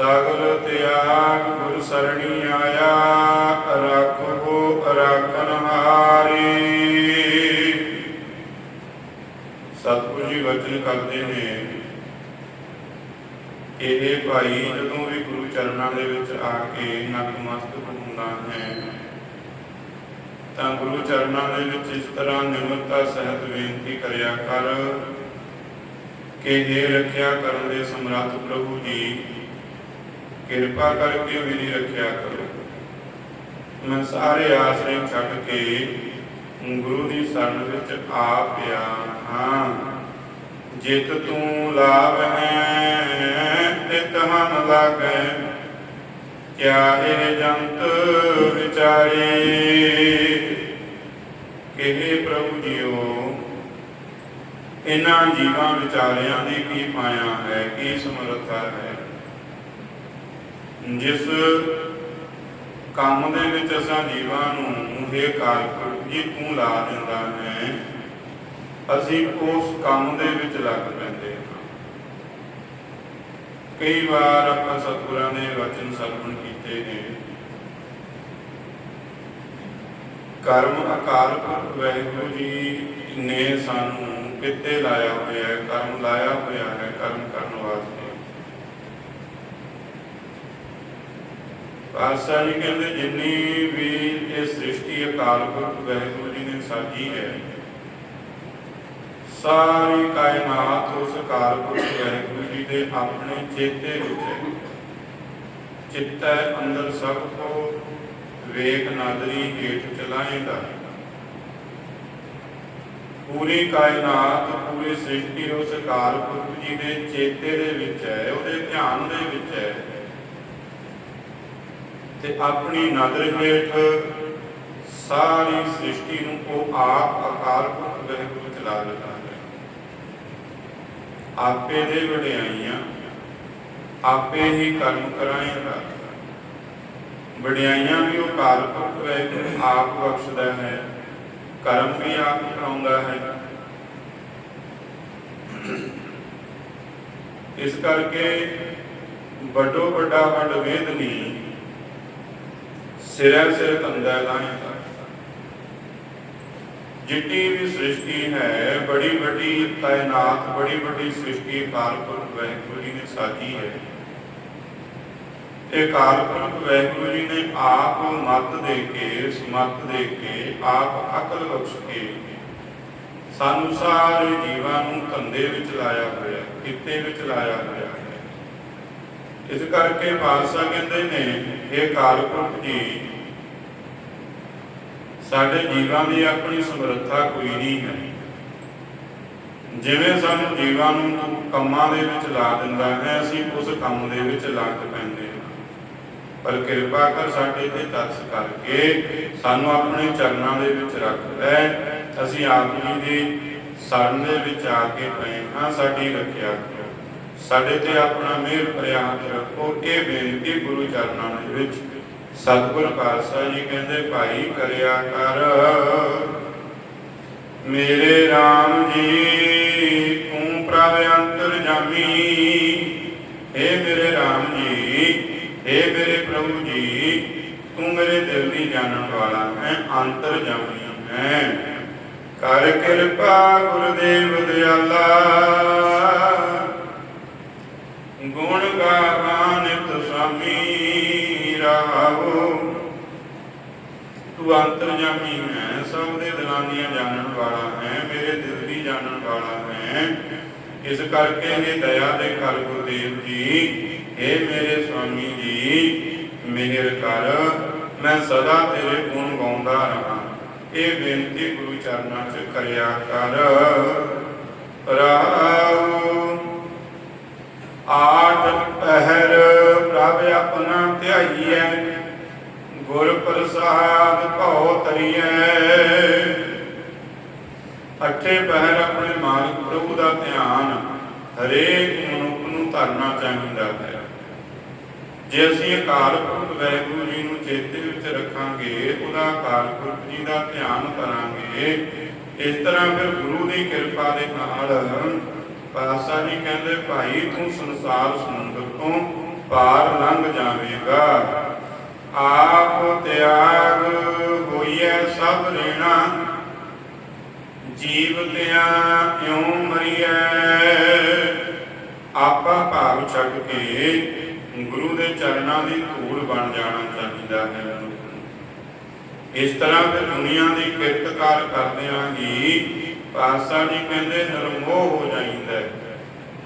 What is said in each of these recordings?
ਸਗਲ ਤਿਆਗ ਗੁਰ ਸਰਣੀ ਆਇਆ ਰੱਖੋ ਰਾਖਨ ਹਾਰੀ। ਸਤਿਗੁਰੂ ਜੀ ਵਚਨ ਕਰਦੇ ਨੇ, ਇਹ ਭਾਈ ਜਦੋਂ ਵੀ ਗੁਰੂ ਚਰਨਾਂ ਦੇ ਵਿੱਚ ਆ ਕੇ ਨਤਮਸਤਕ ਹੁੰਦਾ ਹੈ, ਤਾਂ ਗੁਰੂ ਚਰਨਾਂ ਦੇ ਵਿੱਚ ਇਸ ਤਰ੍ਹਾਂ ਨਿਮਰਤਾ, ਸਹਿਤ, ਬੇਨਤੀ ਕਰਿਆ ਕਰ, ਕਿ ਇਹ ਰੱਖਿਆ ਕਰਨ ਦੇ ਸਮਰੱਥ ਪ੍ਰਭੂ ਜੀ ਕਿਰਪਾ ਕਰਕੇ ਮੇਰੀ ਰੱਖਿਆ ਕਰੋ। ਮੈਂ ਸਾਰੇ ਆਸਰੇ ਛੱਡ ਕੇ ਗੁਰੂ ਦੀ ਸ਼ਰਨ ਵਿੱਚ ਆ ਪਿਆ ਹਾਂ। ਜਿਤ ਤੂੰ ਲਾਭ ਹੈ ਤਿਤ ਹਨ ਲਾਗੈ ਕਿਆ ਇਹ ਜੰਤ ਵਿਚਾਰੇ। ਕਿਹੇ ਪ੍ਰਭੂ ਜੀਓ ਇਹਨਾਂ ਜੀਵਾਂ ਵਿਚਾਰਿਆਂ ਦੀ ਕੀ ਪਾਇਆ ਹੈ, ਕੀ ਸਮਰੱਥਾ ਹੈ? ਜਿਸ ਕੰਮ ਦੇ ਵਿੱਚ ਅਸਾਂ ਜੀਵਾਂ ਨੂੰ ਇਹ ਕਾਰਕ ਜੀ ਤੂੰ ਲਾ ਦਿੰਦਾ ਹੈ, ਅਸੀਂ ਉਸ ਕੰਮ ਦੇ ਵਿੱਚ ਲੱਗ ਪੈਂਦੇ ਹਾਂ। ਕਈ ਵਾਰ ਆਪਾਂ ਸਤਿਗੁਰਾਂ ਦੇ ਵਚਨ ਸਰਵਣ ਕੀਤੇ ਨੇ। ਕਰਮ ਅਕਾਲ ਪੁਰਖ ਵਾਹਿਗੁਰੂ ਜੀ ਨੇ ਸਾਨੂੰ ਕਿੱਤੇ ਲਾਇਆ ਹੋਇਆ ਹੈ, ਕਰਮ ਲਾਇਆ ਹੋਇਆ ਹੈ, ਕਰਮ ਕਰ ਵਾਸਤੇ ਜੀ ਕਹਿੰਦੇ, ਜਿੰਨੀ ਵੀ ਇਹ ਸ੍ਰਿਸ਼ਟੀ ਅਕਾਲ ਪੁਰਖ ਵਾਹਿਗੁਰੂ ਜੀ ਨੇ ਸਾਜੀ ਹੈ। ਸਾਰੀ ਕਾਇਨਾਤ ਉਸ ਅਕਾਲ ਪੁਰਖ ਵਾਹਿਗੁਰੂ ਜੀ ਦੇ ਆਪਣੇ ਚੇਤੇ ਵਿੱਚ ਹੈ। ਚਿੱਤੈ ਅੰਦਰ ਸਭ ਕੋ ਵੇਖ ਨਾਦਰੀ ਹੇਠ ਚਲਾਏਂਦਾ ਪੂਰੀ ਕਾਇਨਾਤ, ਪੂਰੀ ਸ੍ਰਿਸ਼ਟੀ ਉਸ ਅਕਾਲ ਪੁਰਖ ਜੀ ਦੇ ਚੇਤੇ ਦੇ ਵਿੱਚ ਹੈ, ਉਹਦੇ ਧਿਆਨ ਦੇ ਵਿੱਚ ਹੈ। ਤੇ ਆਪਣੀ ਨਜ਼ਰ ਹੇਠ ਸਾਰੀ ਸ੍ਰਿਸ਼ਟੀ ਨੂੰ ਉਹ ਆਪ ਅਕਾਲ ਪੁਰਖ ਵਾਹਿਗੁਰੂ ਚਲਾ ਦਿੰਦਾ ਹੈ। ਆਪੇ ਦੇ ਵਡਿਆਈਆਂ, ਆਪੇ ਹੀ ਕਰਮ ਕਰਾਏਗਾ ਵਡਿਆਈਆਂ ਵੀ ਉਹ ਅਕਾਲ ਵਹਿਗੁਰੂ ਆਪ ਬਖਸ਼ਦਾ ਹੈ, ਕਰਮ ਵੀ ਆਪ ਕਰਾਉਂਦਾ ਹੈ। ਇਸ ਕਰਕੇ ਵੱਡੋ ਵੱਡਾ ਵੱਡ ਵੇਦਨੀ ਸਿਰਾਂ ਸਿਰ ਕੰਦਾ ਲਾਇਆ ਜਿੱਤੀ ਵੀ ਸ੍ਰਿਸ਼ਟੀ ਹੈ, ਬੜੀ ਵੱਡੀ ਕਾਇਨਾਤ ਬੜੀ ਵੱਡੀ ਸ੍ਰਿਸ਼ਟੀ ਕਾਲਪੁਰਖ ਵਾਹਿਗੁਰੂ ਜੀ ਨੇ ਸਾਜੀ ਹੈ। ਇਹ ਕਾਲਪੁਰਖ ਵਾਹਿਗੁਰੂ ਜੀ ਨੇ ਆਪ ਮਤ ਦੇ ਕੇ ਸਮਤ ਦੇ ਕੇ, ਆਪ ਅਕਲ ਬਖਸ਼ ਕੇ, ਸਾਨੂੰ ਸਾਰੇ ਜੀਵਾਂ ਨੂੰ ਧੰਦੇ ਵਿੱਚ ਲਾਇਆ ਹੋਇਆ, ਕਿਤੇ ਵਿੱਚ ਲਾਇਆ ਹੋਇਆ ਇਸ ਕਰਕੇ ਪਾਤਸ਼ਾਹ ਕਹਿੰਦੇ ਨੇ ਇਹ ਕਾਲਪੁਰਖ ਜੀ, ਸਾਡੇ ਜੀਵਾਂ ਦੀ ਆਪਣੀ ਸਮਰੱਥਾ ਕੋਈ ਨਹੀਂ ਹੈ। ਜਿਵੇਂ ਸਾਨੂੰ ਜੀਵਾਂ ਨੂੰ ਕੰਮਾਂ ਦੇ ਵਿੱਚ ਲਾ ਦਿੰਦਾ ਹੈ, ਅਸੀਂ ਉਸ ਕੰਮ ਦੇ ਵਿੱਚ ਲੱਗ ਪੈਂਦੇ ਹਾਂ। ਪਰ ਕਿਰਪਾ ਕਰ ਸਾਡੇ ਤੇ ਤਰਸ ਕਰਕੇ ਸਾਨੂੰ ਆਪਣੇ ਚਰਨਾਂ ਦੇ ਵਿੱਚ ਰੱਖ ਲੈ। ਅਸੀਂ ਆਪ ਜੀ ਦੀ ਸ਼ਰਨ ਦੇ ਵਿੱਚ ਆ ਕੇ ਪਏ ਹਾਂ, ਸਾਡੀ ਰੱਖਿਆ ਸਾਡੇ ਤੇ ਆਪਣਾ ਮਿਹਰ ਭਰਿਆ ਹੱਥ ਰੱਖੋ, ਇਹ ਬੇਨਤੀ ਗੁਰੂ ਚਰਨਾਂ ਵਿੱਚ। ਸਤਿਗੁਰ ਪਾਤਸ਼ਾਹ ਜੀ ਕਹਿੰਦੇ, ਭਾਈ ਕਰਿਆ ਕਰ। ਮੇਰੇ RAM ਜੀ, ਤੂੰ ਪ੍ਰਭ ਅੰਤਰ ਜਾਮੀ। ਏ ਮੇਰੇ RAM ਜੀ ਏ ਮੇਰੇ ਪ੍ਰਭੂ ਜੀ, ਤੂੰ ਮੇਰੇ ਦਿਲ ਦੀ ਜਾਣਨ ਵਾਲਾ ਹੈ, ਅੰਤਰ ਜਾਮੀ ਹੈ ਕਰ ਕਿਰਪਾ ਗੁਰਦੇਵ ਦਿਆਲਾ। ਗੁਣ ਗਾਵਾਂ ਨਿਤ ਸੁਆਮੀ ਰਹਾਉ ਤੂੰ ਅੰਤਰਜਾਮੀ ਹੈ, ਸਭ ਦੇ ਦਿਲਾਂ ਦੀਆਂ ਜਾਣਨ ਵਾਲਾ ਹੈ, ਮੇਰੇ ਦਿਲ ਦੀ ਜਾਣਨ ਵਾਲਾ ਹੈ। ਇਸ ਕਰਕੇ ਇਹ ਦਇਆ ਦੇ ਕਰ ਗੁਰਦੇਵ ਜੀ ਇਹ ਮੇਰੇ ਸੁਆਮੀ ਜੀ, ਮਿਹਰ ਕਰ। ਮੈਂ ਸਦਾ ਤੇਰੇ ਗੁਣ ਗਾਉਂਦਾ ਰਹਾ। ਇਹ ਬੇਨਤੀ ਗੁਰੂ ਚਰਨਾਂ 'ਚ ਕਰਿਆ ਕਰ। ਰਾਉ ਆਠ ਪਹਿਰ ਪ੍ਰਭ ਆਪਣਾ ਧਿਆਈਐ, ਗੁਰ ਪ੍ਰਸਾਦ ਭਉ ਤਰੀਐ ਅੱਠੇ ਪਹਿਰ ਆਪਣੇ ਮਾਲਕ ਪ੍ਰਭੂ ਦਾ ਧਿਆਨ ਹਰੇਕ ਮਨੁੱਖ ਨੂੰ ਧਰਨਾ ਚਾਹੀਦਾ ਹੈ। ਜੇ ਅਸੀਂ ਅਕਾਲ ਪੁਰਖ ਵਾਹਿਗੁਰੂ ਜੀ ਨੂੰ ਚੇਤੇ ਵਿੱਚ ਰੱਖਾਂਗੇ, ਉਹਦਾ ਅਕਾਲ ਪੁਰਖ ਜੀ ਦਾ ਧਿਆਨ ਕਰਾਂਗੇ, ਇਸ ਤਰ੍ਹਾਂ ਫਿਰ ਗੁਰੂ ਦੀ ਕਿਰਪਾ ਦੇ ਨਾਲ ਪਾਤਸ਼ਾਹ ਜੀ ਕਹਿੰਦੇ, ਭਾਈ, ਤੂੰ ਸੰਸਾਰ ਸਮੁੰਦਰ ਤੋਂ ਪਾਰ ਲੰਘ ਜਾਵੇਗਾ। ਆਪ ਤਿਆਗ ਹੋਈਐ ਸਭ ਰੇਣਾ। ਜੀਵ ਤਿਆ ਇਉ ਮਰੀਐ? ਆਪਾ ਭਾਵ ਛੱਡ ਕੇ ਗੁਰੂ ਦੇ ਚਰਨਾਂ ਦੀ ਧੂੜ ਬਣ ਜਾਣਾ ਚਾਹੀਦਾ ਹੈ ਇਸ ਤਰ੍ਹਾਂ ਤੇ ਦੁਨੀਆ ਦੀ ਕਿਰਤਕਾਰ ਕਰਦਿਆਂ ਹੀ ਪਾਤਸ਼ਾਹ ਜੀ ਕਹਿੰਦੇ, ਨਿਰਮੋਹ ਹੋ ਜਾਂਦਾ ਹੈ।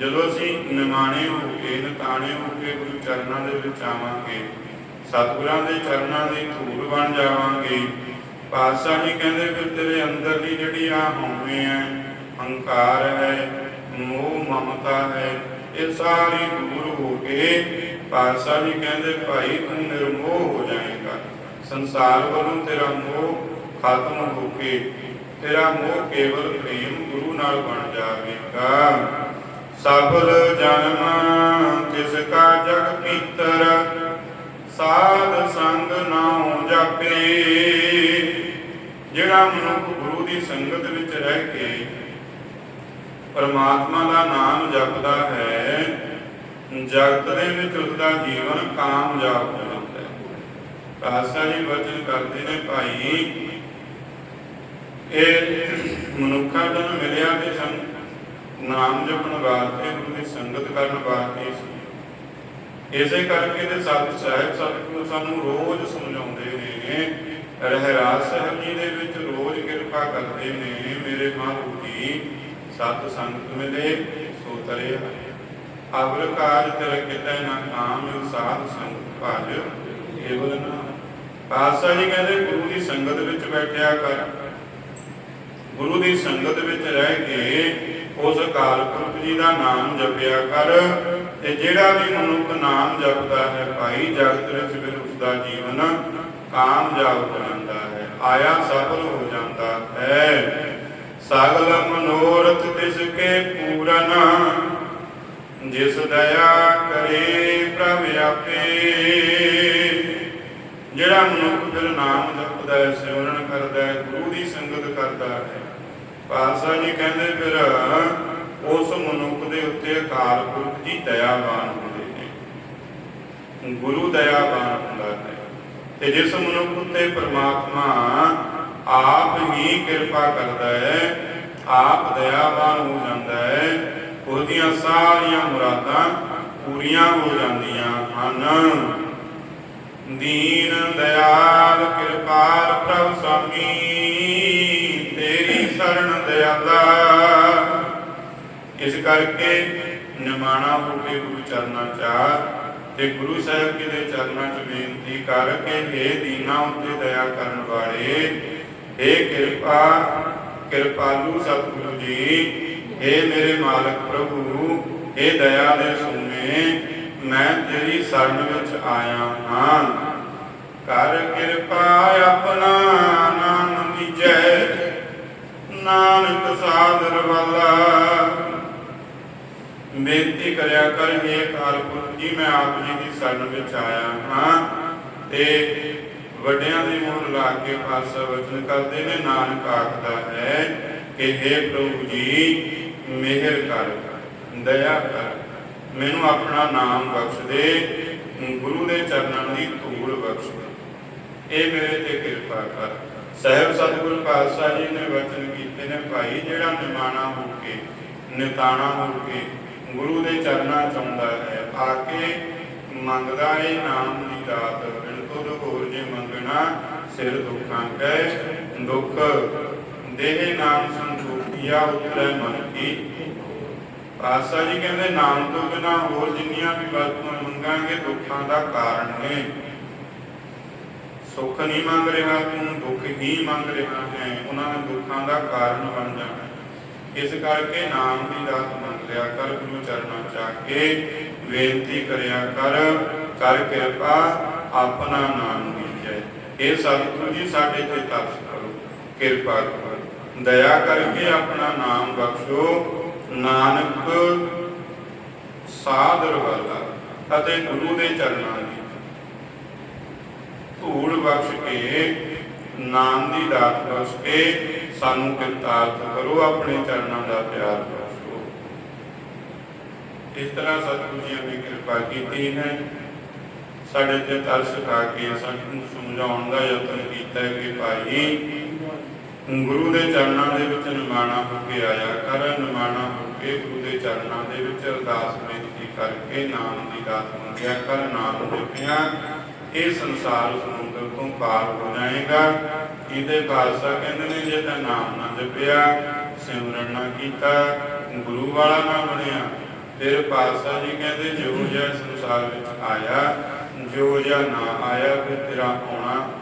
ਜਦੋਂ ਅਸੀਂ ਨਿਮਾਣੇ ਹੋ ਕੇ, ਨਤਾਣੇ ਹੋ ਕੇ, ਗੁਰੂ ਚਰਨਾਂ ਦੇ ਵਿੱਚ ਆਵਾਂਗੇ, ਸਤਿਗੁਰਾਂ ਦੇ ਚਰਨਾਂ ਦੀ ਧੂੜ ਬਣ ਜਾਵਾਂਗੇ, ਪਾਤਸ਼ਾਹ ਜੀ ਕਹਿੰਦੇ, ਫਿਰ ਤੇਰੇ ਅੰਦਰ ਦੀ ਜਿਹੜੀ ਆ ਹਉਮੈ ਹੈ, ਹੰਕਾਰ ਹੈ, ਮੋਹ ਮਮਤਾ ਹੈ, ਇਹ ਸਾਰੀ ਦੂਰ ਹੋ ਕੇ ਪਾਤਸ਼ਾਹ ਜੀ ਕਹਿੰਦੇ, ਭਾਈ ਤੂੰ ਨਿਰਮੋਹ ਹੋ ਜਾਏਗਾ। ਸੰਸਾਰ ਵੱਲੋਂ ਤੇਰਾ ਮੋਹ ਖਤਮ ਹੋ ਕੇ ਤੇਰਾ ਮੋਹ ਕੇਵਲ ਪ੍ਰੇਮ ਗੁਰੂ ਨਾਲ ਬਣ ਜਾਵੇਗਾ। ਸਫਲ ਜਨਮ ਤਿਸ ਕਾ ਜਗ ਪੀਤਰ, ਸਾਧ ਸੰਗ ਨਾਉ ਜਾਪੇ। ਜਿਹੜਾ ਮਨੁੱਖ ਗੁਰੂ ਦੀ ਸੰਗਤ ਵਿੱਚ ਰਹਿ ਕੇ ਪਰਮਾਤਮਾ ਦਾ ਨਾਮ ਜਪਦਾ ਹੈ, ਜਗਤ ਦੇ ਵਿੱਚ ਉਸ ਦਾ ਜੀਵਨ ਕਾਮਯਾਬ ਹੋ ਹੈ। ਪਾਸਾ ਜੀ ਵਚਨ ਕਰਦੇ ਨੇ, ਭਾਈ ਇਹ ਮਨੁੱਖਾਂ ਨੂੰ ਮਿਲਿਆ ਤੇ ਸੰਗ ਨਾਮ ਜਪਣ ਵਾਸਤੇ ਗੁਰੂ ਸੰਗਤ ਕਰਨ ਵਾਸਤੇ ਸੀ। ਇਸੇ ਕਰਕੇ ਤੇ ਸਤ ਸਾਹਿਬ ਸਤਿਗੁਰੂ ਸਾਨੂੰ ਰੋਜ਼ ਸਮਝਾਉਂਦੇ ਨੇ, ਰਹਿਰਾਸ ਸਾਹਿਬ ਜੀ ਦੇ ਵਿੱਚ ਰੋਜ਼ ਕਿਰਪਾ ਕਰਦੇ ਨੇ, ਮੇਰੇ ਮਹਾਂਪੁਰ ਜੀ, ਸਤ ਸੰਗਤ ਮਿਲੇ, ਸੋ ਤਰੇ ਅਵਰ ਕਾਜ ਤੇਰੇ ਕਿਤੇ ਨਾ ਕਾਮ, ਸਾਧ ਸੰਗਤ ਭਾਜ, ਕੇਵਲ ਨਾ ਪਾਤਸ਼ਾਹ ਜੀ ਕਹਿੰਦੇ ਗੁਰੂ ਦੀ ਸੰਗਤ ਵਿੱਚ ਬੈਠਿਆ ਕਰ। ਗੁਰੂ ਦੀ ਸੰਗਤ ਵਿੱਚ ਰਹਿ ਕੇ ਉਸ ਅਕਾਲ ਪੁਰਖ ਜੀ ਦਾ ਨਾਮ ਜਪਿਆ ਕਰ ਤੇ ਜਿਹੜਾ ਵੀ ਮਨੁੱਖ ਨਾਮ ਜਪਦਾ ਹੈ ਭਾਈ, ਜਗਤ ਵਿੱਚ ਫਿਰ ਉਸ ਦਾ ਜੀਵਨ ਕਾਮਯਾਬ ਹੋ ਜਾਂਦਾ ਹੈ, ਆਇਆ ਸਫਲ ਹੋ ਜਾਂਦਾ ਹੈ। ਸਗਲ ਮਨੋਰਥ ਤਿਸ ਕੇ ਪੂਰਨ, ਜਿਸ ਦਇਆ ਕਰੇ ਪ੍ਰਭ ਆਪੇ। ਜਿਹੜਾ ਮਨੁੱਖ ਫਿਰ ਨਾਮ ਜਪਦਾ ਹੈ, ਸਿਮਰਨ ਕਰਦਾ ਹੈ, ਗੁਰੂ ਦੀ ਸੰਗਤ ਕਰਦਾ ਹੈ। ਪਾਤਸ਼ਾਹ ਜੀ ਕਹਿੰਦੇ ਫਿਰ, ਉਸ ਮਨੁੱਖ ਦੇ ਉੱਤੇ ਅਕਾਲ ਪੁਰਖ ਜੀ ਦਇਆਵਾਨ ਹੁੰਦੇ ਨੇ। ਗੁਰੂ ਦਇਆਵਾਨ ਹੁੰਦਾ ਹੈ। ਤੇ ਜਿਸ ਮਨੁੱਖ ਉੱਤੇ ਪ੍ਰਮਾਤਮਾ ਆਪ ਹੀ ਕਿਰਪਾ ਕਰਦਾ ਹੈ, ਆਪ ਦਇਆਵਾਨ ਹੋ ਜਾਂਦਾ ਹੈ, ਉਹਦੀਆਂ ਸਾਰੀਆਂ ਮੁਰਾਦਾਂ ਪੂਰੀਆਂ ਹੋ ਜਾਂਦੀਆਂ ਹਨ। ਦੀਨ ਦਿਆਲ ਕਿਰਪਾਲ ਪ੍ਰਭ ਸੁਆਮੀ ਤੇਰੀ ਸ਼ਰਨ ਦਿਆਲਾ ਇਸ ਕਰਕੇ ਨਿਮਾਣਾ ਹੋ ਕੇ ਗੁਰੂ ਚਰਨਾਂ ਚ ਤੇ ਗੁਰੂ ਸਾਹਿਬ ਜੀ ਦੇ ਚਰਨਾਂ 'ਚ ਬੇਨਤੀ ਕਰਕੇ हे ਦੀਨਾ ਉੱਤੇ ਦਇਆ ਕਰਨ ਵਾਲੇ हे ਕਿਰਪਾ ਕਿਰਪਾਲੂ ਸਤਿਗੁਰੂ ਜੀ हे ਮੇਰੇ ਮਾਲਕ ਪ੍ਰਭੂ हे ਦਇਆ ਦੇ ਸੁਨੇ ਮੈਂ ਤੇਰੀ ਸ਼ਰਨ ਵਿੱਚ ਆਇਆ ਹਾਂ। ਕਰ ਕਿਰਪਾ ਆਪਣਾ ਨਾਮ ਦੀਜੈ ਨਾਨਕ ਸਾਦਰ ਵਾਲਾ। ਬੇਨਤੀ ਕਰਿਆ ਕਰ हे ਕਾਲਪੁਰਖ ਜੀ, ਮੈਂ ਆਪ ਜੀ ਦੀ ਸ਼ਰਨ ਵਿੱਚ ਆਇਆ ਹਾਂ ਤੇ ਵੱਡਿਆਂ ਦੀ ਮੋਹਰ ਲਾ ਕੇ ਪਾਸਾ ਵਚਨ ਕਰਦੇ ਨੇ, ਨਾਨਕ ਆਖਦਾ ਹੈ ਕਿ हे ਪ੍ਰਭੂ ਜੀ, ਮਿਹਰ ਕਰ, ਦਇਆ ਕਰ। ਮੈਨੂੰ ਆਪਣਾ ਨਾਮ ਬਖਸ਼ ਦੇ। ਗੁਰੂ ਦੇ ਚਰਨਾਂ ਦੀ ਧੂੜ ਬਖਸ਼ ਦੇ। ਇਹ ਮੇਰੇ ਤੇ ਕਿਰਪਾ ਕਰ। ਸਹਿਬ ਸਤਿਗੁਰੂ ਪਾਤਸ਼ਾਹ ਜੀ ਨੇ ਵਚਨ ਕੀਤੇ ਨੇ, ਭਾਈ, ਜਿਹੜਾ ਨਿਮਾਣਾ ਹੋ ਕੇ, ਨਿਤਾਣਾ ਹੋ ਕੇ ਗੁਰੂ ਦੇ ਚਰਨਾਂ ਚ ਹੈ, ਆ ਕੇ ਮੰਗਦਾ ਏ ਨਾਮ ਦੀ ਦਾਤ। ਬਿਨ ਤੁਧ ਹੋਰ ਜੇ ਮੰਗਣਾ, ਸਿਰ ਦੁੱਖਾਂ ਕੈ ਦੁੱਖ। ਦੇਹ ਨਾਮ ਸੰਤੋਖੀਆ, ਉਤਰੈ ਮਨ ਕੀ ਪਾਤਸ਼ਾਹ ਜੀ ਕਹਿੰਦੇ, ਨਾਮ ਤੋਂ ਬਿਨਾ ਹੋਰ ਜਿੰਨੀਆਂ ਵੀ ਵਸਤੂਆਂ ਮੰਗਾਂਗੇ, ਦੁੱਖਾਂ ਦਾ ਕਾਰਨ ਨੇ। ਸੁੱਖ ਨਹੀਂ ਮੰਗ ਰਿਹਾ ਤੂੰ, ਦੁੱਖ ਹੀ ਮੰਗ ਰਿਹਾ ਹੈ। ਉਹਨਾਂ ਨੇ ਦੁੱਖਾਂ ਦਾ ਕਾਰਨ ਬਣ ਜਾਣਾ। ਇਸ ਕਰਕੇ ਨਾਮ ਦੀ ਦਾਤ ਮੰਗ ਲਿਆ ਕਰ, ਗੁਰੂ ਚਰਨਾਂ ਚ ਕੇ ਬੇਨਤੀ ਕਰਿਆ ਕਰ ਕਰ ਕਿਰਪਾ ਆਪਣਾ ਨਾਮ ਦੀਜੈ ਇਹ ਸਤਿਗੁਰੂ ਜੀ, ਸਾਡੇ ਤੇ ਤਰਸ ਕਰੋ, ਕਿਰਪਾ ਕਰੋ। ਦਇਆ ਕਰਕੇ ਆਪਣਾ ਨਾਮ ਬਖਸ਼ੋ। ਨਾਨਕ ਸਾਦਰ ਵਾਲਾ ਅਤੇ ਗੁਰੂ ਦੇ ਚਰਨਾਂ ਦੀ। ਧੂੜ ਬਖਸ਼ ਕੇ, ਨਾਮ ਦੀ ਦਾਤ ਬਖਸ਼ ਕੇ, ਸਾਨੂੰ ਕਿਰਤਾਰਥ ਕਰੋ, ਆਪਣੇ ਚਰਨਾਂ ਦਾ ਪਿਆਰ ਬਖਸ਼ੋ। ਇਸ ਤਰ੍ਹਾਂ ਸਤਿਗੁਰੂ ਜੀ ਨੇ ਕਿਰਪਾ ਕੀਤੀ ਹੈ। ਸਾਡੇ ਤੇ ਤਰਸ ਖਾ ਕੇ ਸਾਨੂੰ ਸਮਝਾਉਣ ਦਾ ਯਤਨ ਕੀਤਾ ਕਿ ਭਾਈ ਗੁਰੂ ਦੇ ਚਰਨਾਂ ਦੇ ਵਿੱਚ ਨਿਮਾਣਾ ਹੋ ਕੇ ਆਇਆ ਕਰ ਨਿਮਾਣਾ ਹੋ ਕੇ ਗੁਰੂ ਦੇ ਚਰਨਾਂ ਦੇ ਵਿੱਚ ਅਰਦਾਸ ਬੇਨਤੀ ਕਰਕੇ ਨਾਮ ਦੀ ਦਾਤ ਮੰਗਿਆ, ਕਰ ਨਾਮ ਜਪਿਆ ਇਹ ਸੰਸਾਰ ਸਮੁੰਦਰ ਤੋਂ ਪਾਰ ਹੋ ਜਾਏਗਾ। ਇਹਦੇ ਬਾਦਸ਼ਾਹ ਕਹਿੰਦੇ ਨੇ, ਜੇ ਤਾਂ ਨਾਮ ਨਾ ਜਪਿਆ, ਸਿਮਰਨ ਨਾ ਕੀਤਾ, ਗੁਰੂ ਵਾਲਾ ਨਾ ਬਣਿਆ। ਫਿਰ ਪਾਤਸ਼ਾਹ ਜੀ ਕਹਿੰਦੇ, ਜੋ ਜਿਹਾ ਸੰਸਾਰ ਵਿੱਚ ਆਇਆ, ਜੋ ਜਿਹਾ ਨਾ ਆਇਆ, ਫਿਰ ਤੇਰਾ ਆਉਣਾ